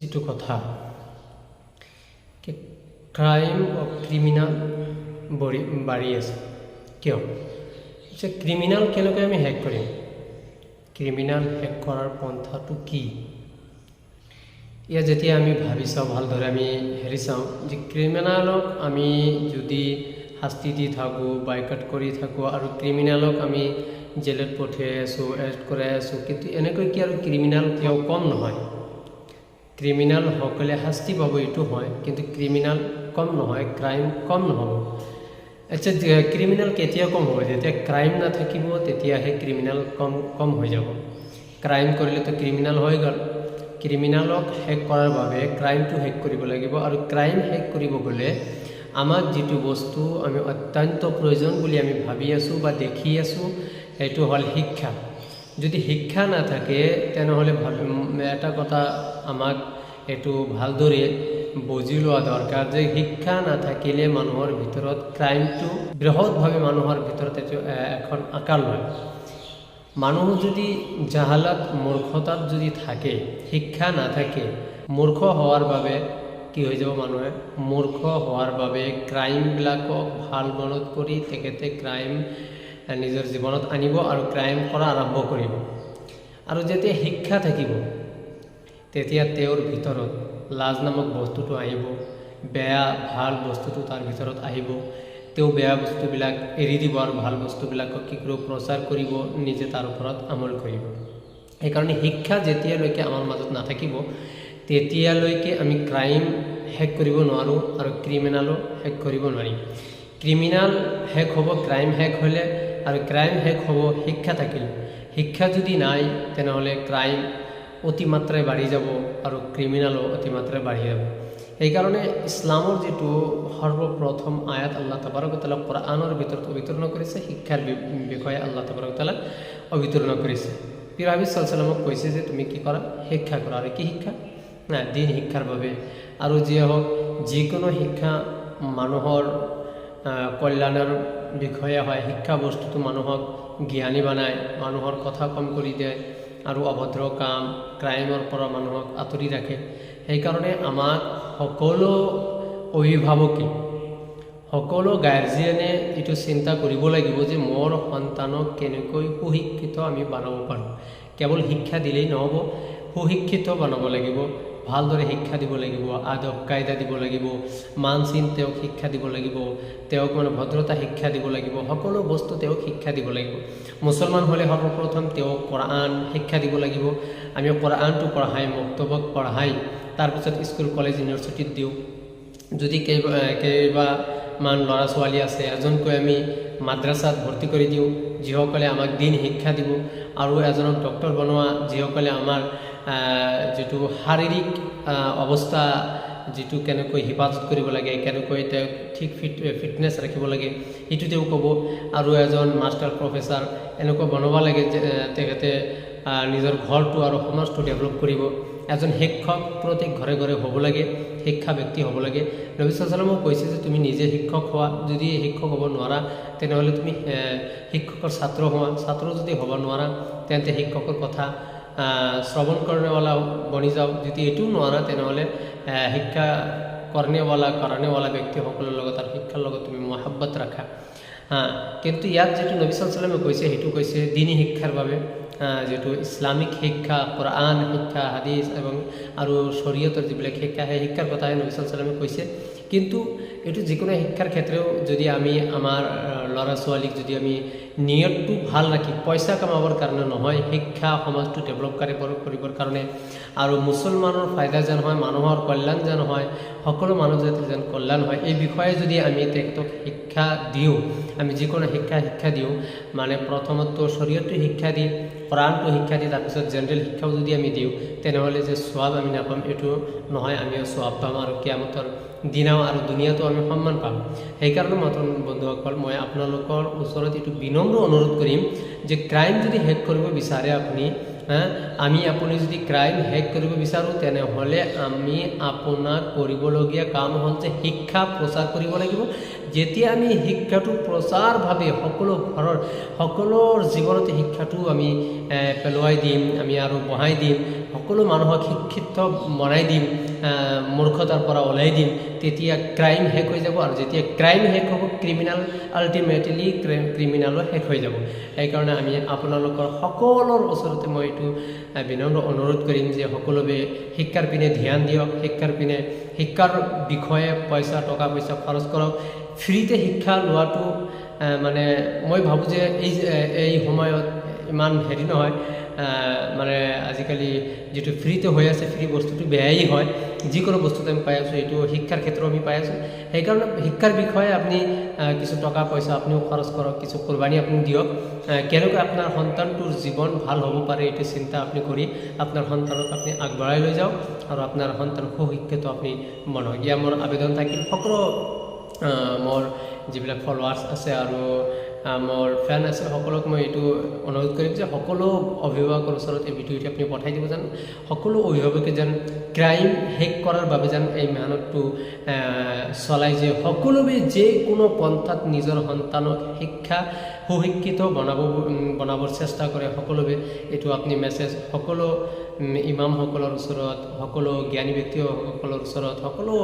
যিটো কথা ক্ৰিমিনাল বঢ়ি বাঢ়ি আছে, কিয়? যে ক্ৰিমিনাল কেনেকৈ আমি শেষ কৰিম? ক্ৰিমিনাল শেষ কৰাৰ পন্থাটো কি? ইয়াত যেতিয়া আমি ভাবি চাওঁ, ভালদৰে আমি হেৰি চাওঁ যে ক্ৰিমিনেলক আমি যদি শাস্তি দি থাকোঁ বাইকাট কৰি থাকোঁ আৰু ক্ৰিমিনেলক আমি জেলত পঠিয়াই আছোঁ এৰেষ্ট কৰাই আছোঁ, কিন্তু এনেকৈ কি আৰু ক্ৰিমিনেল কিয় কম নহয়? ক্ৰিমিনেলসকলে শাস্তি পাব, এইটো হয়। কিন্তু ক্ৰিমিনেল কম নহয়, ক্ৰাইম কম নহ'ব। আচ্ছা ক্ৰিমিনেল কেতিয়া কম হ'ব? যেতিয়া ক্ৰাইম নাথাকিব তেতিয়াহে ক্ৰিমিনেল কম কম হৈ যাব। ক্ৰাইম কৰিলেতো ক্ৰিমিনেল হৈ গ'ল। ক্ৰিমিনেলক শেষ কৰাৰ বাবে ক্ৰাইমটো শেষ কৰিব লাগিব। আৰু ক্ৰাইম শেষ কৰিব গ'লে আমাক যিটো বস্তু আমি অত্যন্ত প্ৰয়োজন বুলি আমি ভাবি আছোঁ বা দেখি আছোঁ, সেইটো হ'ল শিক্ষা। যদি শিক্ষা নাথাকে, তেনেহ'লে ভাবি এটা কথা আমাক এইটো ভালদৰে বুজি লোৱা দৰকাৰ যে শিক্ষা নাথাকিলে মানুহৰ ভিতৰত ক্ৰাইমটো বৃহৎভাৱে মানুহৰ ভিতৰত এইটো এখন আকাৰ লয়। মানুহ যদি জাহালাত মূৰ্খতাত যদি থাকে, শিক্ষা নাথাকে, মূৰ্খ হোৱাৰ বাবে কি হৈ যাব মানুহে? মূৰ্খ হোৱাৰ বাবে ক্ৰাইমবিলাকক ভালো মনত কৰি তেখেতে ক্ৰাইম নিজৰ জীৱনত আনিব আৰু ক্ৰাইম কৰা আৰম্ভ কৰিব। আৰু যেতিয়া শিক্ষা থাকিব তেতিয়া তেওঁৰ ভিতৰত লাজ নামক বস্তুটো আহিব বেয়া ভাল বস্তুটো তাৰ ভিতৰত আহিব। তেওঁ বেয়া বস্তুবিলাক এৰি দিব আৰু ভাল বস্তুবিলাকক কি কৰিব প্ৰচাৰ কৰিব নিজে তাৰ ওপৰত আমল কৰিব। সেইকাৰণে শিক্ষা যেতিয়ালৈকে আমাৰ মাজত নাথাকিব তেতিয়ালৈকে আমি ক্ৰাইম শেষ কৰিব নোৱাৰোঁ আৰু ক্ৰিমিনেলো শেষ কৰিব নোৱাৰিম ক্ৰিমিনেল শেষ হ'ব ক্ৰাইম শেষ হ'লে আৰু ক্ৰাইম শেষ হ'ব, শিক্ষা থাকিল। শিক্ষা যদি নাই, তেনেহ'লে ক্ৰাইম অতিমাত্ৰাই বাঢ়ি যাব আৰু ক্ৰিমিনেলো অতিমাত্ৰাই বাঢ়ি যাব। সেইকাৰণে ইছলামৰ যিটো সৰ্বপ্ৰথম আয়াত আল্লাহ তাবাৰকতালা কোৰআনৰ ভিতৰত অৱতীৰ্ণ কৰিছে, শিক্ষাৰ বিষয়ে আল্লাহ তাবাৰকতালা অৱতীৰ্ণ কৰিছে। পিৰাবি চালচালামক কৈছে যে, তুমি কি কৰা? শিক্ষা কৰা। আৰু কি শিক্ষা? নাই দিন শিক্ষাৰ বাবে। আৰু যিয়ে হওক, যিকোনো শিক্ষা মানুহৰ কল্যাণৰ বিষয়ে হয়, শিক্ষা বস্তুটো মানুহক জ্ঞানী বনায়, মানুহৰ কথা কম কৰি দিয়ে আৰু অভদ্ৰ কাম, ক্ৰাইমৰ পৰা মানুহক আঁতৰি ৰাখে। সেইকাৰণে আমাক সকলো অভিভাৱকে, সকলো গাৰ্জিয়ানে এইটো চিন্তা কৰিব লাগিব যে মোৰ সন্তানক কেনেকৈ সুশিক্ষিত আমি বনাব পাৰোঁ। কেৱল শিক্ষা দিলেই নহ'ব, সুশিক্ষিত বনাব লাগিব। ভালদৰে শিক্ষা দিব লাগিব, আদব কায়দা দিব লাগিব মান চিন তেওঁক শিক্ষা দিব লাগিব তেওঁক মানে ভদ্ৰতা শিক্ষা দিব লাগিব, সকলো বস্তু তেওঁক শিক্ষা দিব লাগিব। মুছলমান হ'লে সৰ্বপ্ৰথম তেওঁক কোৰআন শিক্ষা দিব লাগিব। আমি কোৰআনটো পঢ়াই মক্তবক পঢ়াই, তাৰপিছত স্কুল, কলেজ, ইউনিভাৰ্চিটিত দিওঁ। যদি কেইবা কেইবামান ল'ৰা ছোৱালী আছে, এজনকৈ আমি মাদ্ৰাছাত ভৰ্তি কৰি দিওঁ, যিসকলে আমাক দিন শিক্ষা দিব, আৰু এজনক ডক্টৰ বনোৱা, যিসকলে আমাৰ যিটো শাৰীৰিক অৱস্থা, যিটো কেনেকৈ হিফাজত কৰিব লাগে, কেনেকৈ তেওঁক ঠিক ফিট ফিটনেছ ৰাখিব লাগে, সেইটো তেওঁ ক'ব। আৰু এজন মাষ্টাৰ প্ৰফেচাৰ এনেকুৱা বনাব লাগে যে তেখেতে নিজৰ ঘৰটো আৰু সমাজটো ডেভেলপ কৰিব। এজন শিক্ষক প্ৰত্যেক ঘৰে ঘৰে হ'ব লাগে, শিক্ষা ব্যক্তি হ'ব লাগে। নবী চালামো কৈছে যে তুমি নিজে শিক্ষক হোৱা, যদি শিক্ষক হ'ব নোৱাৰা, তেনেহ'লে তুমি শিক্ষকৰ ছাত্ৰ হোৱা। ছাত্ৰ যদি হ'ব নোৱাৰা, তেন্তে শিক্ষকৰ কথা শ্ৰৱণ কৰণেৱালা বনি যাওঁ যদি এইটোও নোৱাৰা, তেনেহ'লে শিক্ষা কৰ্ণেৱালা, কাৰণেৱালা ব্যক্তিসকলৰ লগত আৰু শিক্ষাৰ লগত তুমি মহাব্বত ৰাখা। কিন্তু ইয়াত যিটো নবী চালামে কৈছে, সেইটো কৈছে দিনী শিক্ষাৰ বাবে। যিটো ইছলামিক শিক্ষা, কোৰআন শিক্ষা, হাদিছ এবং আৰু শৰীয়তৰ যিবিলাক শিক্ষা, সেই শিক্ষাৰ কথাই নবী চালামে কৈছে। কিন্তু এইটো যিকোনো শিক্ষাৰ ক্ষেত্ৰেও যদি আমি আমাৰ ল'ৰা ছোৱালীক যদি আমি নিয়তটো ভালো ৰাখি, পইচা কামাবৰ কাৰণে নহয়, শিক্ষা সমাজটো ডেভেলপ কৰিবৰ কাৰণে। আৰু মুছলমানৰ ফাইদা যেন হয়, মানুহৰ কল্যাণ যেন হয়, সকলো মানুহ যাতে যেন কল্যাণ হয়, এই বিষয়ে যদি আমি তেখেতক শিক্ষা দিওঁ, আমি যিকোনো শিক্ষা শিক্ষা দিওঁ মানে প্ৰথমত শৰীৰটো শিক্ষা দি প্ৰাণটো শিক্ষা দি, তাৰপিছত জেনেৰেল শিক্ষাও যদি আমি দিওঁ, তেনেহ'লে যে সোৱাব আমি নাপাম, এইটো নহয়, আমিও সোৱাব পাম আৰু কিয়ামতৰ দিনাও আৰু দুনিয়াতো আমি সন্মান পাম। সেইকাৰণে মাত্ৰ বন্ধুসকল, মই আপোনালোকৰ ওচৰত এইটো বিনম্ৰ অনুৰোধ কৰিম যে ক্ৰাইম যদি শেষ কৰিব বিচাৰে আপুনি আমি আপুনি যদি ক্ৰাইম শেষ কৰিব বিচাৰোঁ, তেনেহ'লে আমি আপোনাক কৰিবলগীয়া কাম হ'ল যে শিক্ষা প্ৰচাৰ কৰিব লাগিব। যেতিয়া আমি শিক্ষাটো প্ৰচাৰভাৱে সকলো ঘৰৰ, সকলোৰ জীৱনতে শিক্ষাটো আমি পেলোৱাই দিম, আমি আৰু বঢ়াই দিম সকলো মানুহক শিক্ষিত বনাই দিম মূৰ্খতাৰ পৰা ওলাই দিম তেতিয়া ক্ৰাইম শেষ হৈ যাব আৰু যেতিয়া ক্ৰাইম শেষ হ'ব ক্ৰিমিনেল আল্টিমেটলি ক্ৰিমিনেলো শেষ হৈ যাব। সেইকাৰণে আমি আপোনালোকৰ সকলোৰ ওচৰতে মই এইটো আহ, বিনম্ৰ অনুৰোধ কৰিম যে সকলোৱে শিক্ষাৰ পিনে ধ্যান দিয়ক শিক্ষাৰ পিনে শিক্ষাৰ বিষয়ে পইচা টকা পইচা খৰচ কৰক। ফ্ৰীতে শিক্ষা লোৱাটো মানে মই ভাবোঁ যে এই এই সময়ত ইমান হেৰি নহয় মানে আজিকালি যিটো ফ্ৰীতে হৈ আছে, ফ্ৰী বস্তুটো বেয়াই হয়। যিকোনো বস্তুতে আমি পাই আছোঁ, এইটো শিক্ষাৰ ক্ষেত্ৰত আমি পাই আছোঁ। সেইকাৰণে শিক্ষাৰ বিষয়ে আপুনি কিছু টকা পইচা আপুনিও খৰচ কৰক, কিছু কোৰবানী আপুনি দিয়ক। কেনেকৈ আপোনাৰ সন্তানটোৰ জীৱন ভালো হ'ব পাৰে, এইটো চিন্তা আপুনি কৰি আপোনাৰ সন্তানক আপুনি আগবঢ়াই লৈ যাওক আৰু আপোনাৰ সন্তান সুশিক্ষিত আপুনি বনাওক ইয়া মোৰ আবেদন থাকিল। সকলো মোৰ যিবিলাক ফলোৱাৰ্ছ আছে আৰু মোৰ ফেন আছে সকলোক মই এইটো অনুৰোধ কৰিম যে সকলো অভিভাৱকৰ ওচৰত এই ভিডিঅ'টি আপুনি পঠাই দিব যেন, সকলো অভিভাৱকে যেন ক্ৰাইম শেষ কৰাৰ বাবে যেন এই মেহনতটো চলাই যে সকলোৱে যিকোনো পন্থাত নিজৰ সন্তানক শিক্ষা, সুশিক্ষিত বনাব, বনাবৰ চেষ্টা কৰে, সকলোৱে এইটো আপুনি মেছেজ সকলো ইমামসকলৰ ওচৰত, সকলো জ্ঞানী ব্যক্তিসকলৰ ওচৰত, সকলো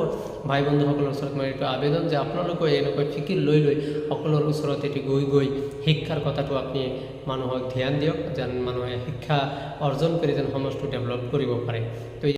ভাই বন্ধুসকলৰ ওচৰত মই এইটো আবেদন যে আপোনালোকে এনেকৈ ফিকিৰ লৈ লৈ সকলোৰ ওচৰত এটি গৈ গৈ শিক্ষাৰ কথাটো আপুনি মানুহক ধ্যান দিয়ক, যেন মানুহে শিক্ষা অৰ্জন কৰি যেন সমাজটো ডেভেলপ কৰিব পাৰে। তো